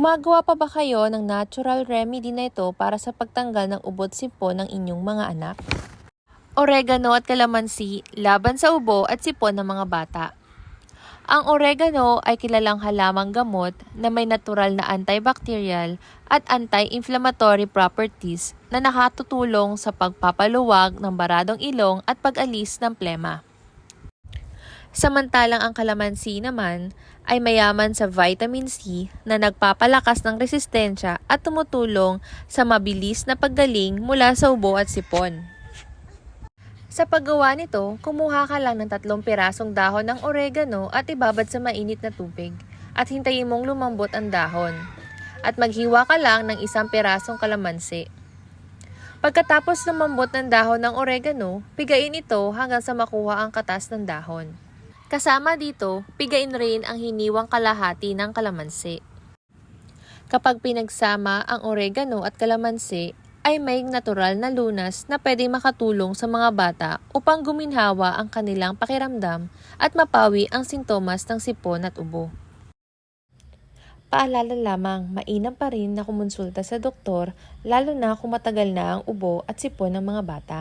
Gumagawa pa ba kayo ng natural remedy na ito para sa pagtanggal ng ubot sipon ng inyong mga anak? Oregano at kalamansi laban sa ubo at sipon ng mga bata. Ang oregano ay kilalang halamang gamot na may natural na antibacterial at anti-inflammatory properties na nakatutulong sa pagpapaluwag ng baradong ilong at pag-alis ng plema. Samantalang ang kalamansi naman ay mayaman sa vitamin C na nagpapalakas ng resistensya at tumutulong sa mabilis na paggaling mula sa ubo at sipon. Sa paggawa nito, kumuha ka lang ng tatlong pirasong dahon ng oregano at ibabad sa mainit na tubig at hintayin mong lumambot ang dahon. At maghiwa ka lang ng isang pirasong kalamansi. Pagkatapos lumambot ng dahon ng oregano, pigain ito hanggang sa makuha ang katas ng dahon. Kasama dito, pigain rin ang hiniwang kalahati ng kalamansi. Kapag pinagsama ang oregano at kalamansi, ay may natural na lunas na pwedeng makatulong sa mga bata upang guminhawa ang kanilang pakiramdam at mapawi ang sintomas ng sipon at ubo. Paalala lamang, mainam pa rin na kumonsulta sa doktor lalo na kung matagal na ang ubo at sipon ng mga bata.